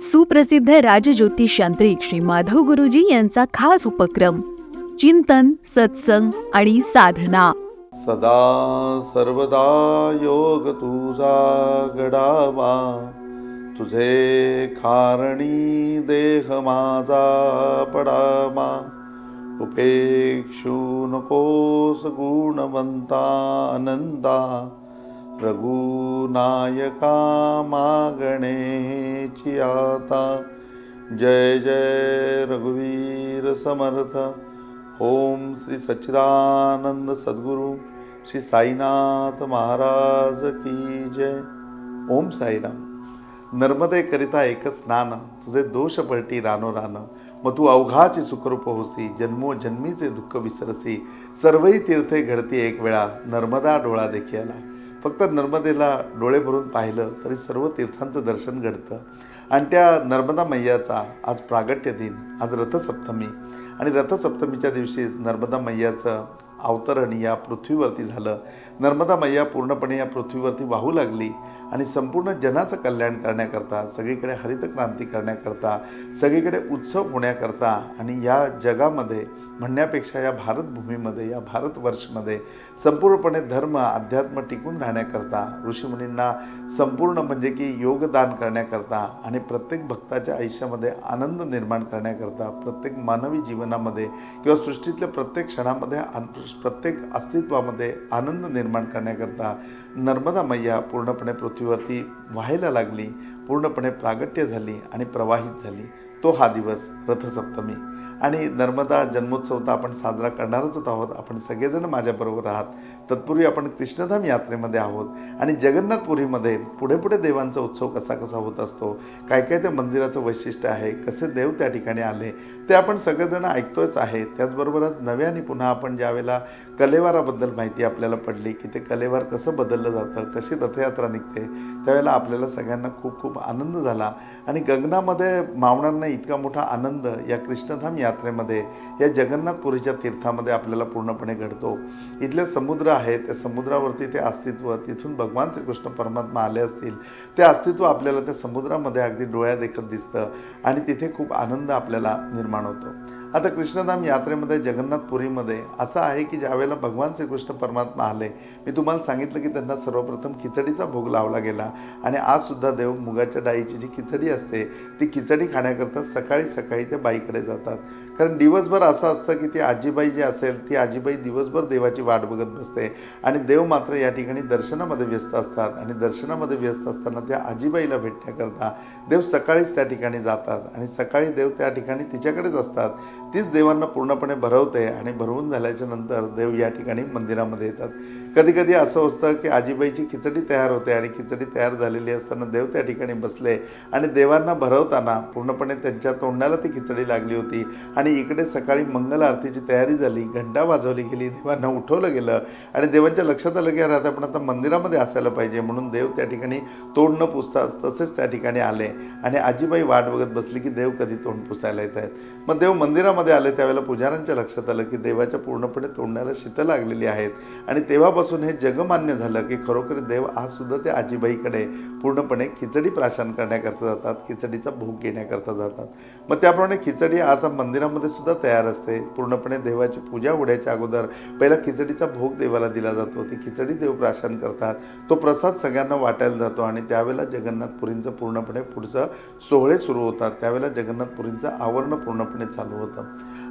सुप्रसिद्ध राजज्योतिष यांत्रिक श्री माधव गुरुजी यांचा खास उपक्रम चिंतन सत्संग आणि साधना. सदा सर्वदा योग तुझा गडावा तुझे खारणी देह माझा पडावा. उपेक्षू नकोस गुणवंता आनंदा रघुनायका मागणेची आता. जय जय रघुवीर समर्थ. ओम श्री सच्चिदानंद सद्गुरू. श्री साईनाथ महाराज की जय. ओम साईराम. नर्मदेकरिता एकच स्नान. तुझे दोष पलटी रानो रान. मग तू अवघाची सुखरूप होसी. जन्मो जन्मीचे दुःख विसरसी. सर्वही तीर्थे घडती एक वेळा. नर्मदा डोळा देखी आला. फक्त नर्मदेला डोळे भरून पाहिलं तरी सर्व तीर्थांचं दर्शन घडतं. आणि त्या नर्मदा मैयाचा आज प्रागट्य दिन आज रथसप्तमी. आणि रथसप्तमीच्या दिवशी नर्मदा मैयाचं अवतरण या पृथ्वीवरती झालं. नर्मदा मैया पूर्णपणे या पृथ्वीवरती वाहू लागली आणि संपूर्ण जनाचं कल्याण करण्याकरता सगळीकडे हरित क्रांती करण्याकरता सगळीकडे उत्सव होण्याकरता आणि या जगामध्ये म्हणण्यापेक्षा या भारतभूमीमध्ये या भारतवर्षमध्ये संपूर्णपणे धर्म अध्यात्म टिकून राहण्याकरता ऋषीमुनींना संपूर्ण म्हणजे की योगदान करण्याकरता आणि प्रत्येक भक्ताच्या आयुष्यामध्ये आनंद निर्माण करण्याकरता प्रत्येक मानवी जीवनामध्ये किंवा सृष्टीतल्या प्रत्येक क्षणामध्ये प्रत्येक अस्तित्वामध्ये आनंद निर्माण करण्याकरता नर्मदा मैया पूर्णपणे पृथ्वीवरती व्हायला लागली पूर्णपणे प्रागट्य झाली आणि प्रवाहित झाली. तो हा दिवस रथसप्तमी. आणि नर्मदा जन्मोत्सव तर आपण साजरा करणारच आहोत. आपण सगळेजण माझ्याबरोबर आहात. तत्पूर्वी आपण कृष्णधाम यात्रेमध्ये आहोत. आणि जगन्नाथपुरीमध्ये पुढे पुढे देवांचा उत्सव कसा कसा होत असतो काय काय त्या मंदिराचं वैशिष्ट्य आहे कसे देव त्या ठिकाणी आले ते आपण सगळेजण ऐकतोच आहे. त्याचबरोबरच नव्याने पुन्हा आपण ज्यावेळेला कलेवाराबद्दल माहिती आपल्याला पडली की ते कलेवार कसं बदललं जातं कशी रथयात्रा निघते त्यावेळेला आपल्याला सगळ्यांना खूप खूप आनंद झाला. आणि गगनामध्ये मावणांना इतका मोठा आनंद या कृष्णधाम या यात्रेमध्ये या जगन्नाथपुरीच्या तीर्थामध्ये आपल्याला पूर्णपणे घडतो. इथले समुद्र आहे त्या समुद्रावरती ते अस्तित्व तिथून भगवान श्रीकृष्ण परमात्मा आले असतील ते अस्तित्व आपल्याला त्या समुद्रामध्ये अगदी डोळ्या देखत दिसतं आणि तिथे खूप आनंद आपल्याला निर्माण होतो. आता कृष्णधाम यात्रेमध्ये जगन्नाथपुरीमध्ये असं आहे की ज्यावेळेला भगवान श्रीकृष्ण परमात्मा आले मी तुम्हाला सांगितलं की त्यांना सर्वप्रथम खिचडीचा भोग लावला गेला. आणि आज सुद्धा देव मुगाच्या डाळीची जी खिचडी असते ती खिचडी खाण्याकरता सकाळी सकाळी त्या बाईकडे जातात. कारण दिवसभर असं असतं की ती आजीबाई जी असेल ती आजीबाई दिवसभर देवाची वाट बघत बसते आणि देव मात्र या ठिकाणी दर्शनामध्ये व्यस्त असतात आणि दर्शनामध्ये व्यस्त असताना त्या आजीबाईला भेटण्याकरता देव सकाळीच त्या ठिकाणी जातात आणि सकाळी देव त्या ठिकाणी तिच्याकडेच असतात. तीच देवांना पूर्णपणे भरवते आणि भरवून झाल्याच्यानंतर देव या ठिकाणी मंदिरामध्ये येतात. कधी कधी असं असतं की आजीबाईची खिचडी तयार होते आणि खिचडी तयार झालेली असताना देव त्या ठिकाणी बसले आणि देवांना भरवताना पूर्णपणे त्यांच्या तोंडाला ती खिचडी लागली होती आणि इकडे सकाळी मंगल आरतीची तयारी झाली घंटा वाजवली गेली देवांना उठवलं गेलं आणि देवांच्या लक्षात आलं की अरे आता आपण आता मंदिरामध्ये असायला पाहिजे म्हणून देव त्या ठिकाणी तोंड न पुसताच तसेच त्या ठिकाणी आले. आणि आजीबाई वाट बघत बसली की देव कधी तोंड पुसायला येत आहेत. मग देव मंदिरामध्ये आले त्यावेळेला पुजाऱ्यांच्या लक्षात आलं की देवाच्या पूर्णपणे तोंडाला शीतं लागलेली आहेत. आणि तेव्हापासून हे जगमान्य झालं की खरोखर देव आज सुद्धा त्या आजीबाईकडे पूर्णपणे खिचडी प्राशन करण्याकरता जातात खिचडीचा भोग घेण्याकरता जातात. मग त्याप्रमाणे खिचडी आता मंदिरामध्ये सुद्धा तयार असते. पूर्णपणे देवाची पूजा उड्याच्या अगोदर पहिला खिचडीचा भोग देवाला दिला जातो. ती खिचडी देव प्राशन करतात. तो प्रसाद सगळ्यांना वाटायला जातो आणि त्यावेळेला जगन्नाथपुरींचं पूर्णपणे पुढचं सोहळे सुरू होतात. त्यावेळेला जगन्नाथपुरींचं आवरण पूर्णपणे चालू होतं.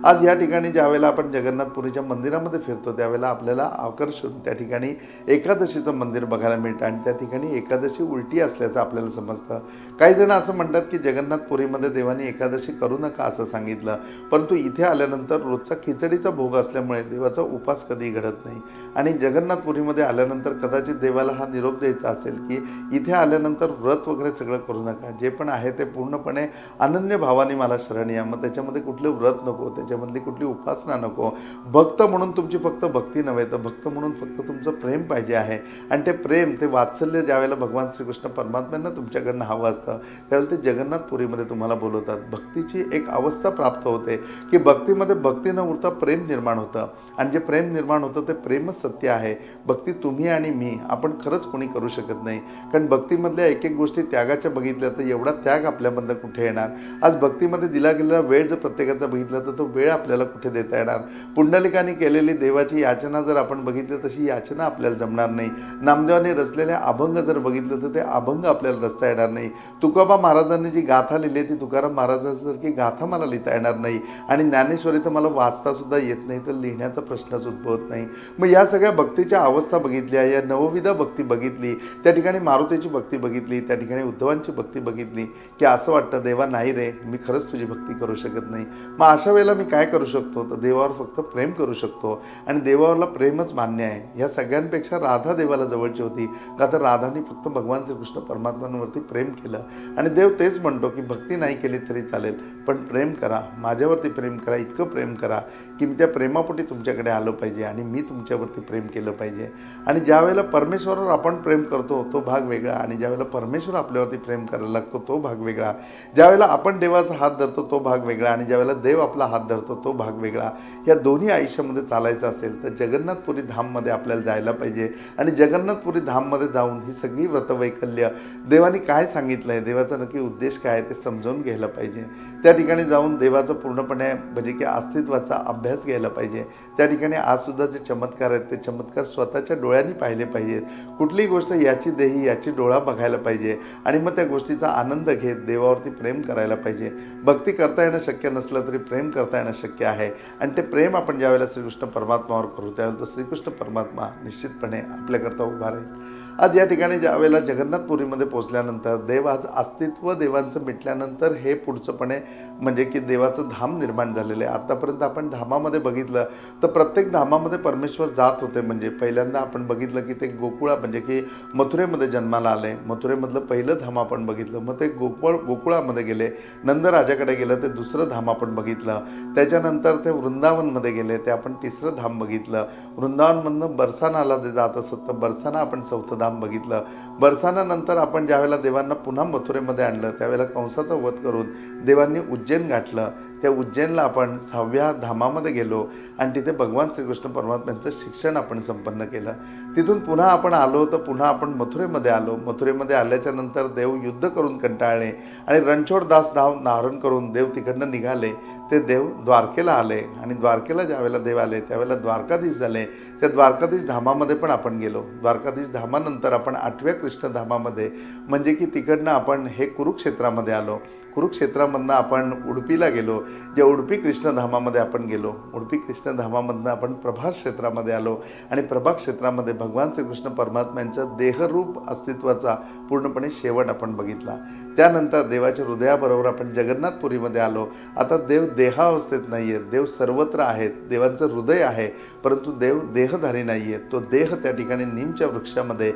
आज या ठिकाणी ज्यावेळेला आपण जगन्नाथपुरीच्या मंदिरामध्ये फिरतो त्यावेळेला आपल्याला आकर्षून त्या ठिकाणी एकादशीचं मंदिर बघायला मिळतं आणि त्या ठिकाणी एकादशी उलटी असल्याचं आपल्याला समजतं. काही जण असं म्हणतात की जगन्नाथपुरीमध्ये देवाने एकादशी करू नका असं सांगितलं परंतु इथे आल्यानंतर रोजचा खिचडीचा भोग असल्यामुळे देवाचा उपास कधी घडत नाही. आणि जगन्नाथपुरीमध्ये आल्यानंतर कदाचित देवाला हा निरोप द्यायचा असेल की इथे आल्यानंतर व्रत वगैरे सगळं करू नका. जे पण आहे ते पूर्णपणे अनन्य भावाने मला शरण या. मग त्याच्यामध्ये कुठले व्रत नको त्याच्यामधली कुठली उपासना नको. भक्त म्हणून तुमची फक्त भक्ती नव्हे तर भक्त म्हणून फक्त तुमचं प्रेम पाहिजे आहे. आणि ते प्रेम ते वात्सल्य ज्यावेळेला भगवान श्रीकृष्ण परमात्म्यांना तुमच्याकडनं हवं असतं त्यावेळेला ते जगन्नाथपुरीमध्ये तुम्हाला बोलवतात. भक्तीची एक अवस्था प्राप्त होते होते की भक्तीमध्ये भक्ती न उरता प्रेम निर्माण होतं. आणि जे प्रेम निर्माण होतं ते प्रेमच सत्य आहे. भक्ती तुम्ही आणि मी आपण खरंच कोणी करू शकत नाही. कारण भक्तीमधल्या एक एक गोष्टी त्यागाच्या बघितल्या तर एवढा त्याग आपल्यामधनं कुठे येणार? आज भक्तीमध्ये दिला गेलेला वेळ जर प्रत्येकाचा बघितला तर तो वेळ आपल्याला कुठे देता येणार? पुंडलिकाने केलेली देवाची याचना जर आपण बघितली तशी याचना आपल्याला जमणार नाही. नामदेवाने रचलेले अभंग जर बघितलं तर ते अभंग आपल्याला रचता येणार नाही. तुकोबा महाराजांनी जी गाथा लिहिली आहे ती तुकाराम महाराजांसारखी गाथा मला लिहिता येणार नाही. आणि ज्ञानेश्वरी तर मला वाचतासुद्धा येत नाही तर लिहिण्याचा प्रश्नच उद्भवत नाही. मग या सगळ्या भक्तीच्या अवस्था बघितल्या या नवविधा भक्ती बघितली त्या ठिकाणी मारुतीची भक्ती बघितली त्या ठिकाणी उद्धवांची भक्ती बघितली की असं वाटतं देवा नाही रे मी खरंच तुझी भक्ती करू शकत नाही. मग अशा वेळेला मी काय करू शकतो? तर देवावर फक्त प्रेम करू शकतो. आणि देवावरला प्रेमच मान्य आहे. या सगळ्यांपेक्षा राधा देवाला जवळची होती. का तर राधाने फक्त भगवान श्रीकृष्ण परमात्म्यांवरती प्रेम केलं. आणि देव तेच म्हणतो की भक्ती नाही केली तरी चालेल पण प्रेम करा. माझ्यावरती प्रेम करा इतकं प्रेम करा. की मी त्या प्रेमापोटी तुमच्याकडे आलं पाहिजे आणि मी तुमच्यावरती प्रेम केलं पाहिजे. आणि ज्या वेळेला परमेश्वरावर आपण प्रेम करतो तो भाग वेगळा. आणि ज्या वेळेला परमेश्वर आपल्यावरती प्रेम करायला लागतो तो भाग वेगळा. ज्या वेळेला आपण देवाचा हात धरतो तो भाग वेगळा. आणि ज्या वेळेला देव आपला हात धरतो तो भाग वेगळा. या दोन्ही आयुष्यामध्ये चालायचं असेल तर जगन्नाथपुरी धाममध्ये आपल्याला जायला पाहिजे. आणि जगन्नाथपुरी धाममध्ये जाऊन ही सगळी व्रतवैकल्य देवाने काय सांगितलं आहे देवाचा नक्की उद्देश काय आहे ते समजावून घ्यायला पाहिजे. त्या ठिकाणी जाऊन देवाचं पूर्णपणे म्हणजे की अस्तित्वाचा अभ्यास घ्यायला पाहिजे. त्या ठिकाणी आजसुद्धा जे चमत्कार आहेत ते चमत्कार स्वतःच्या डोळ्यांनी पाहिले पाहिजेत. कुठलीही गोष्ट याची देही याची डोळा बघायला पाहिजे आणि मग त्या गोष्टीचा आनंद घेत देवावरती प्रेम करायला पाहिजे. भक्ती करता येणं शक्य नसलं तरी प्रेम करता येणं शक्य आहे. आणि ते प्रेम आपण ज्यावेळेला श्रीकृष्ण परमात्मावर करू त्यावेळेला तो श्रीकृष्ण परमात्मा निश्चितपणे आपल्याकरता उभा राहील. आज या ठिकाणी ज्या वेळेला जगन्नाथपुरीमध्ये पोचल्यानंतर देव आज अस्तित्व देवांचं मिटल्यानंतर हे पुढचंपणे म्हणजे की देवाचं धाम निर्माण झालेलं आहे. आतापर्यंत आपण धामामध्ये बघितलं तर प्रत्येक धामामध्ये परमेश्वर जात होते. म्हणजे पहिल्यांदा आपण बघितलं की ते गोकुळा म्हणजे की मथुरेमध्ये जन्माला आले. मथुरेमधलं पहिलं धाम आपण बघितलं. मग ते गोकुळ गोकुळामध्ये गेले. नंदराजाकडे गेलं ते दुसरं धाम आपण बघितलं. त्याच्यानंतर ते वृंदावनमध्ये गेले ते आपण तिसरं धाम बघितलं. वृंदावनमधनं बरसानाला जे जात असत तर बरसाना आपण चौथं धाम बघितलं. बरसानानंतर आपण ज्यावेळेला देवांना पुन्हा मथुरेमध्ये आणलं त्यावेळेला कंसाचा वध करून देवांनी उज्जैन गाठलं. त्या उज्जैनला आपण सहाव्या धामामध्ये गेलो आणि तिथे भगवान श्रीकृष्ण परमात्म्यांचं शिक्षण आपण संपन्न केलं. तिथून पुन्हा आपण आलो तर पुन्हा आपण मथुरेमध्ये आलो. मथुरेमध्ये आल्याच्यानंतर देव युद्ध करून कंटाळले आणि रणछोडदास धाव नाहरण करून देव तिकडनं निघाले. ते देव द्वारकेला आले आणि द्वारकेला ज्यावेळेला देव आले त्यावेळेला द्वारकाधीश झाले. त्या द्वारकाधीश धामामध्ये पण आपण गेलो. द्वारकाधीश धामानंतर आपण आठव्या कृष्ण धामामध्ये म्हणजे की तिकडनं आपण हे कुरुक्षेत्रामध्ये आलो. कुरुक्षेत्रामधनं आपण उडपीला गेलो ज्या उडपी कृष्णधामामध्ये आपण गेलो उडपी कृष्णधामामधनं आपण प्रभास क्षेत्रामध्ये आलो आणि प्रभा क्षेत्रामध्ये भगवान श्रीकृष्ण परमात्म्यांच्या देहरूप अस्तित्वाचा पूर्णपणे शेवट आपण बघितला. त्यानंतर देवाच्या हृदयाबरोबर आपण जगन्नाथपुरीमध्ये आलो. आता देव देहावस्थेत नाही आहेत देव सर्वत्र आहेत देवांचं हृदय आहे परंतु देव देहधारी नाही आहेत तो देह त्या ठिकाणी नीमच्या वृक्षामध्ये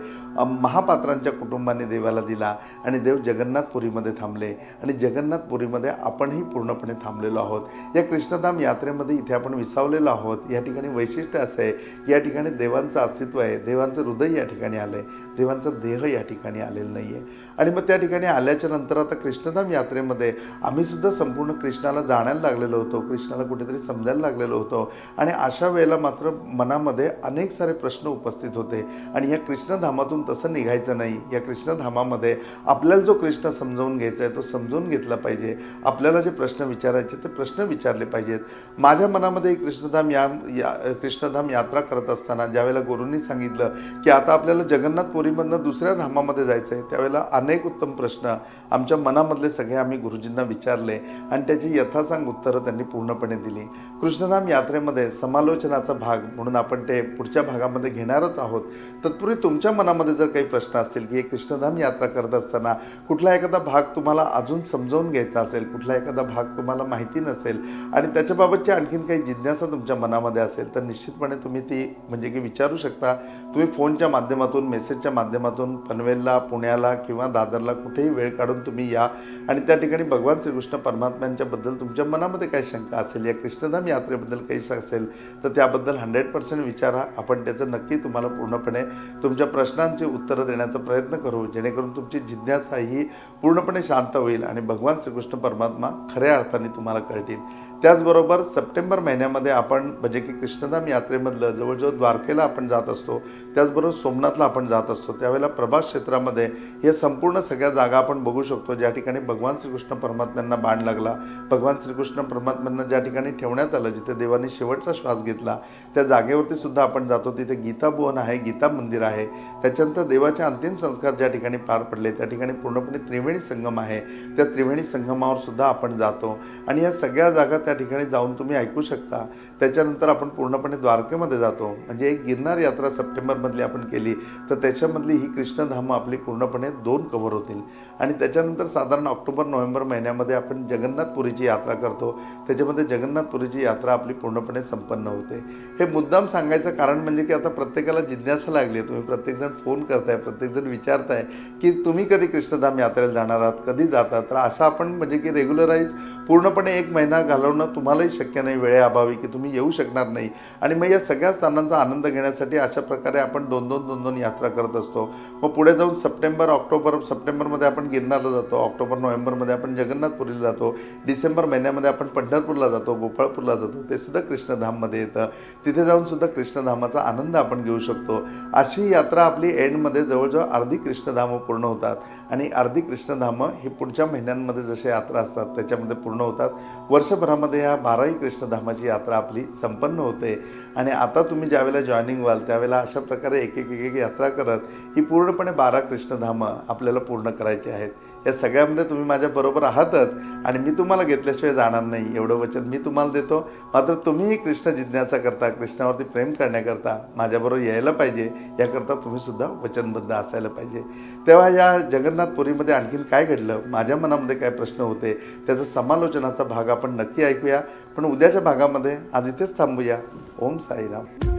महापात्रांच्या कुटुंबाने देवाला दिला आणि देव जगन्नाथपुरीमध्ये थांबले. आणि जगन्नाथपुरीमध्ये आपणही पूर्णपणे थांबलेलो आहोत. या कृष्णधाम यात्रेमध्ये इथे आपण विसावलेलो आहोत. या ठिकाणी वैशिष्ट्य असं आहे की या ठिकाणी देवांचं अस्तित्व आहे. देवांचं हृदय या ठिकाणी आलं. आहे देवांचा देह या ठिकाणी आलेला नाही आहे आणि मग त्या ठिकाणी आल्याच्यानंतर आता कृष्णधाम यात्रेमध्ये आम्ही सुद्धा संपूर्ण कृष्णाला जाणायला लागलेलो होतो. कृष्णाला कुठेतरी समजायला लागलेलो होतो. आणि अशा वेळेला मात्र मनामध्ये अनेक सारे प्रश्न उपस्थित होते. आणि या कृष्णधामातून तसं निघायचं नाही. या कृष्णधामामध्ये आपल्याला जो कृष्ण समजावून घ्यायचा आहे तो समजून घेतला पाहिजे. आपल्याला जे प्रश्न विचारायचे ते प्रश्न विचारले पाहिजेत. माझ्या मनामध्ये कृष्णधाम या या कृष्णधाम यात्रा करत असताना ज्यावेळेला गुरूंनी सांगितलं की आता आपल्याला जगन्नाथपुरीमधनं दुसऱ्या धामामध्ये जायचं आहे त्यावेळेला अनेक उत्तम प्रश्न आमच्या मनामधले सगळे आम्ही गुरुजींना विचारले आणि त्याची यथासांग उत्तरं त्यांनी पूर्णपणे दिली. कृष्णधाम यात्रेमध्ये समालोचनाचा भाग म्हणून आपण ते पुढच्या भागामध्ये घेणारच आहोत. तत्पूर्वी तुमच्या मनामध्ये जर काही प्रश्न असतील की कृष्णधाम यात्रा करत असताना कुठला एखादा भाग तुम्हाला अजून समजावून घ्यायचा असेल कुठला एखादा भाग तुम्हाला माहिती नसेल आणि त्याच्याबाबतची आणखीन काही जिज्ञासा तुमच्या मनामध्ये असेल तर निश्चितपणे तुम्ही ती म्हणजे की विचारू शकता. तुम्ही फोनच्या माध्यमातून मेसेजच्या माध्यमातून पनवेलला पुण्याला किंवा दादरला कुठेही वेळ काढून तुम्ही या. आणि त्या ठिकाणी भगवान श्रीकृष्ण परमात्म्यांच्याबद्दल तुमच्या मनामध्ये काही शंका असेल या कृष्णधाम यात्रेबद्दल काही असेल तर त्याबद्दल हंड्रेड पर्सेंट विचारा. आपण त्याचं नक्की तुम्हाला पूर्णपणे तुमच्या प्रश्नांची उत्तरं देण्याचा प्रयत्न करू जेणेकरून तुमची जिज्ञासा ही पूर्णपणे शांत होईल आणि भगवान श्रीकृष्ण परमात्मा खऱ्या अर्थाने तुम्हाला कळतील. त्याचबरोबर सप्टेंबर महिन्यामध्ये आपण म्हणजे की कृष्णधाम यात्रेमधलं जवळजवळ द्वारकेला आपण जात असतो त्याचबरोबर सोमनाथला आपण जात असतो त्यावेळेला प्रभास क्षेत्रामध्ये हे संपूर्ण सगळ्या जागा आपण बघू शकतो. ज्या ठिकाणी भगवान श्रीकृष्ण परमात्म्यांना बाण लागला भगवान श्रीकृष्ण परमात्म्यांना ज्या ठिकाणी ठेवण्यात आलं जिथे देवाने शेवटचा श्वास घेतला त्या जागेवरती सुद्धा आपण जातो. तिथे गीता भुवन आहे गीता मंदिर आहे. त्याच्यानंतर देवाचे अंतिम संस्कार ज्या ठिकाणी पार पडले त्या ठिकाणी पूर्णपणे त्रिवेणी संगम आहे. त्या त्रिवेणी संगमावर सुद्धा आपण जातो. आणि या सगळ्या जागा त्या त्या ठिकाणी जाऊन तुम्ही ऐकू शकता. त्याच्यानंतर आपण पूर्णपणे द्वारकेमध्ये जातो. म्हणजे एक गिरनार यात्रा सप्टेंबरमधली आपण केली तर त्याच्यामधली ही कृष्णधामं आपली पूर्णपणे दोन कव्हर होतील. आणि त्याच्यानंतर साधारण ऑक्टोबर नोव्हेंबर महिन्यामध्ये आपण जगन्नाथपुरीची यात्रा करतो. त्याच्यामध्ये जगन्नाथपुरीची यात्रा आपली पूर्णपणे संपन्न होते. हे मुद्दाम सांगायचं कारण म्हणजे की आता प्रत्येकाला जिज्ञासा लागली आहे. तुम्ही प्रत्येकजण फोन करताय प्रत्येकजण विचारताय की तुम्ही कधी कृष्णधाम यात्रेला जाणार आहात कधी जातात? तर असं आपण म्हणजे की रेग्युलराईज पूर्णपणे एक महिना घालवणं तुम्हालाही शक्य नाही वेळेअभावी की तुम्ही येऊ शकणार नाही. आणि मग या सगळ्या स्थानांचा आनंद घेण्यासाठी अशा प्रकारे आपण दोन दोन दोन दोन यात्रा करत असतो. मग पुढे जाऊन सप्टेंबर ऑक्टोबर सप्टेंबरमध्ये आपण गिरनारला जातो. ऑक्टोबर नोव्हेंबरमध्ये आपण जगन्नाथपुरीला जातो. डिसेंबर महिन्यामध्ये आपण पंढरपूरला जातो गोपाळपूरला जातो. ते सुद्धा कृष्णधाममध्ये येतं. तिथे जाऊन सुद्धा कृष्णधामाचा आनंद आपण घेऊ शकतो. अशी यात्रा आपली एंडमध्ये जवळजवळ अर्धी कृष्णधामं पूर्ण होतात. आणि अर्धी कृष्णधामं ही पुढच्या महिन्यांमध्ये जसे यात्रा असतात त्याच्यामध्ये पूर्ण होतात. वर्षभरामध्ये ह्या बाराही कृष्णधामाची यात्रा आपली संपन्न होते. आणि आता तुम्ही ज्यावेळेला जॉईनिंग व्हाल त्यावेळेला अशा प्रकारे एक एक एक एक यात्रा करत ही पूर्णपणे बारा कृष्णधामं आपल्याला पूर्ण करायची आहेत. या सगळ्यामध्ये तुम्ही माझ्याबरोबर आहातच आणि मी तुम्हाला घेतल्याशिवाय जाणार नाही. एवढं वचन मी तुम्हाला देतो. मात्र तुम्हीही कृष्ण जिज्ञासा करता कृष्णावरती प्रेम करण्याकरता माझ्याबरोबर यायला पाहिजे. याकरता तुम्हीसुद्धा वचनबद्ध असायला पाहिजे. तेव्हा या जगन्नाथपुरीमध्ये आणखीन काय घडलं? माझ्या मनामध्ये काय प्रश्न होते? त्याचा समालोचनाचा भाग आपण नक्की ऐकूया. पण उद्याच्या भागामध्ये आज इथेच थांबूया. ओम साईराम.